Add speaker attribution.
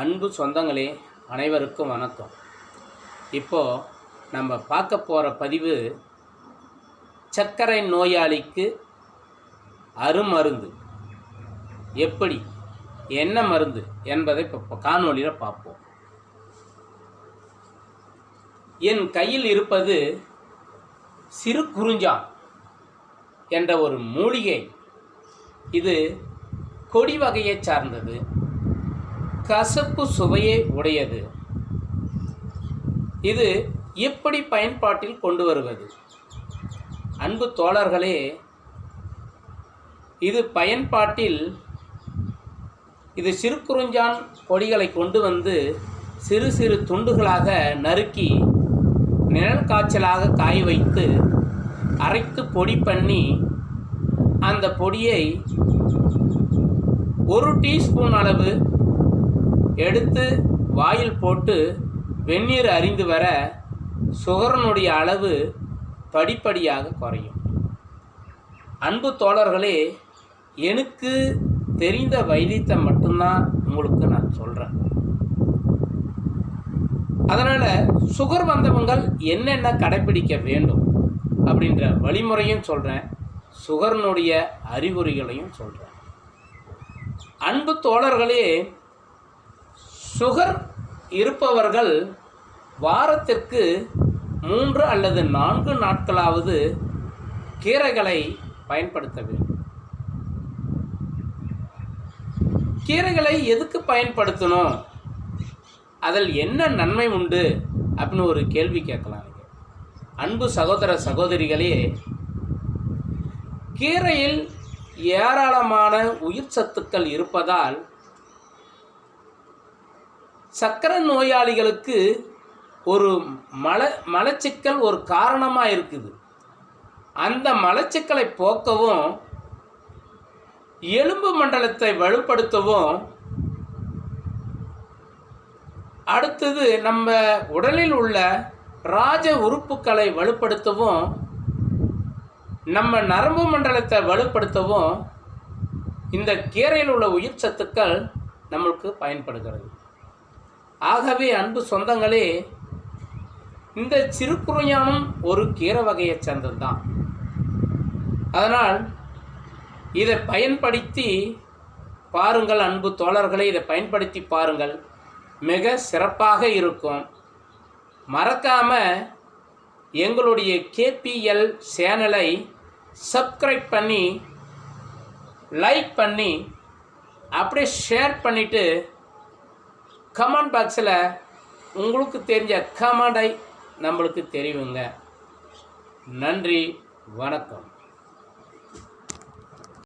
Speaker 1: அன்பு சொந்தங்களே அனைவருக்கும் வணக்கம். இப்போது நம்ம பார்க்க போகிற பதிவு சர்க்கரை நோயாளிக்கு அருமருந்து. எப்படி என்ன மருந்து என்பதை இப்போ காணொலியில் பார்ப்போம். என் கையில் இருப்பது சிறு குறிஞ்சான் என்ற ஒரு மூலிகை. இது கொடி வகையை சார்ந்தது. கசப்பு சுவையை உடையது. இது எப்படி பயன்பாட்டில் கொண்டு வருவது? அன்பு தோழர்களே இது பயன்பாட்டில் இது சிறுகுறிஞ்சான் கொடிகளை கொண்டு வந்து சிறு சிறு துண்டுகளாக நறுக்கி நிழல் காய்ச்சலாக காய வைத்து அரைத்து பொடி பண்ணி அந்த பொடியை ஒரு டீஸ்பூன் அளவு எடுத்து வாயில் போட்டு வெந்நீர் அறிந்து வர சுகரனுடைய அளவு படிப்படியாக குறையும். அன்பு தோழர்களே எனக்கு தெரிந்த வைத்தியத்தை மட்டும்தான் உங்களுக்கு நான் சொல்கிறேன் அதனால் சுகர் வந்தவங்கள் என்னென்ன கடைப்பிடிக்க வேண்டும் அப்படின்ற வழிமுறையும் சொல்கிறேன் சுகர்னுடைய அறிகுறிகளையும் சொல்கிறேன் அன்பு தோழர்களே சுகர் இருப்பவர்கள் வாரத்திற்கு மூன்று அல்லது நான்கு நாட்களாவது கீரைகளை பயன்படுத்த வேண்டும். கீரைகளை எதுக்கு பயன்படுத்தணும்? அதில் என்ன நன்மை உண்டு? அப்படின்னு ஒரு கேள்வி கேட்கலாம் அன்பு சகோதர சகோதரிகளே கீரையில் ஏராளமான உயிர் சத்துக்கள் இருப்பதால் சக்கரை நோயாளிகளுக்கு ஒரு மல மலச்சிக்கல் ஒரு காரணமாக இருக்குது. அந்த மலச்சிக்கலை போக்கவும் எலும்பு மண்டலத்தை வலுப்படுத்தவும் அடுத்தது நம்ம உடலில் உள்ள ராஜ உறுப்புகளை வலுப்படுத்தவும் நம்ம நரம்பு மண்டலத்தை வலுப்படுத்தவும் இந்த கீரையில் உள்ள உயிர் சத்துக்கள் நம்மளுக்கு பயன்படுகிறது. ஆகவே அன்பு சொந்தங்களே இந்த சிறுகுறையானும் ஒரு கீரை வகையைச் சேர்ந்ததுதான். அதனால் இதை பயன்படுத்தி பாருங்கள் அன்பு தோழர்களை இதை பயன்படுத்தி பாருங்கள். மிக சிறப்பாக இருக்கும். மறக்காமல் எங்களுடைய கேபிஎல் சேனலை சப்ஸ்கிரைப் பண்ணி லைக் பண்ணி அப்படியே ஷேர் பண்ணிவிட்டு கமெண்ட் பாக்ஸில் உங்களுக்கு தெரிஞ்ச கமெண்டை நம்மளுக்கு தெரிவிங்க. நன்றி வணக்கம்.